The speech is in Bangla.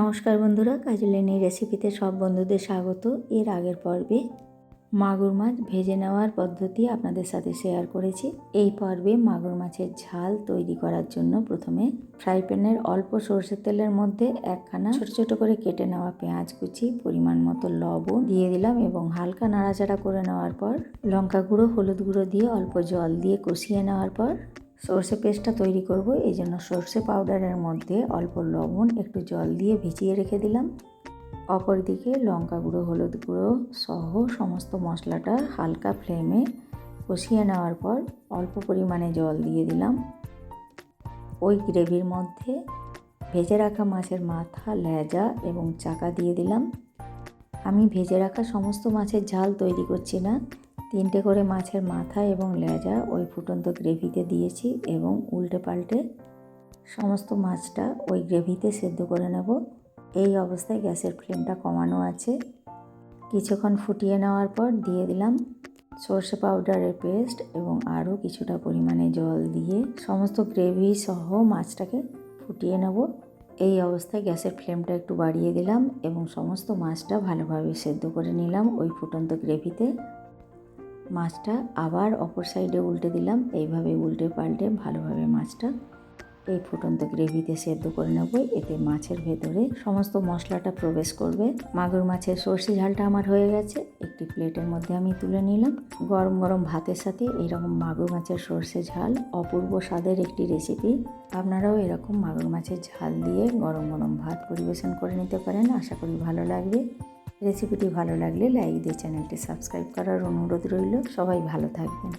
নমস্কার বন্ধুরা কাজলেনি রেসিপিতে সব বন্ধুদের স্বাগত। এর আগের পর্বে মাগুর মাছ ভেজে নেওয়ার পদ্ধতি আপনাদের সাথে শেয়ার করেছি। এই পর্বে মাগুর মাছের ঝাল তৈরি করার জন্য প্রথমে ফ্রাই প্যানের অল্প সর্ষের তেলের মধ্যে একখানা ছোট ছোট করে কেটে নেওয়া পেঁয়াজ কুচি, পরিমাণ মতো লবণ দিয়ে দিলাম এবং হালকা নাড়াচাড়া করে নেওয়ার পর লঙ্কা গুঁড়ো, হলুদ গুঁড়ো দিয়ে অল্প জল দিয়ে কষিয়ে নেওয়ার পর সর্ষে পেস্টটা তৈরি করব। এই জন্য সর্ষে পাউডারের মধ্যে অল্প লবণ, একটু জল দিয়ে ভিজিয়ে রেখে দিলাম। অপরদিকে লঙ্কা গুঁড়ো, হলুদ গুঁড়ো সহ সমস্ত মশলাটা হালকা ফ্লেমে কষিয়ে নেওয়ার পর অল্প পরিমাণে জল দিয়ে দিলাম। ওই গ্রেভির মধ্যে ভেজে রাখা মাছের মাথা, লেজা এবং চাকা দিয়ে দিলাম। আমি ভেজে রাখা সমস্ত মাছের ঝাল তৈরি করছি না। তিনটে করে মাছের মাথা এবং লেজা ওই ফুটন্ত গ্রেভিতে দিয়েছি এবং উল্টে পাল্টে সমস্ত মাছটা ওই গ্রেভিতে সেদ্ধ করে নেব। এই অবস্থায় গ্যাসের ফ্লেমটা কমানো আছে। কিছুক্ষণ ফুটিয়ে নেওয়ার পর দিয়ে দিলাম সর্ষে পাউডারের পেস্ট এবং আরও কিছুটা পরিমাণে জল দিয়ে সমস্ত গ্রেভি সহ মাছটাকে ফুটিয়ে নেব। এই অবস্থায় গ্যাসের ফ্লেমটা একটু বাড়িয়ে দিলাম এবং সমস্ত মাছটা ভালোভাবে সেদ্ধ করে নিলাম ওই ফুটন্ত গ্রেভিতে। মাছটা আবার অপর সাইডে উল্টে দিলাম। এইভাবে উল্টে পাল্টে ভালোভাবে মাছটা এই ফুটন্ত গ্রেভিতে সেদ্ধ করে নেব। এতে মাছের ভেতরে সমস্ত মশলাটা প্রবেশ করবে। মাগুর মাছের সর্ষে ঝালটা আমার হয়ে গেছে। একটি প্লেটের মধ্যে আমি তুলে নিলাম। গরম গরম ভাতের সাথে এরকম মাগুর মাছের সর্ষে ঝাল অপূর্ব স্বাদের একটি রেসিপি। আপনারাও এরকম মাগুর মাছের ঝাল দিয়ে গরম গরম ভাত পরিবেশন করে নিতে পারেন। আশা করি ভালো লাগবে। রেসিপিটি ভালো লাগলে লাইক দিয়ে চ্যানেলটি সাবস্ক্রাইব করার অনুরোধ রইল। সবাই ভালো থাকবেন।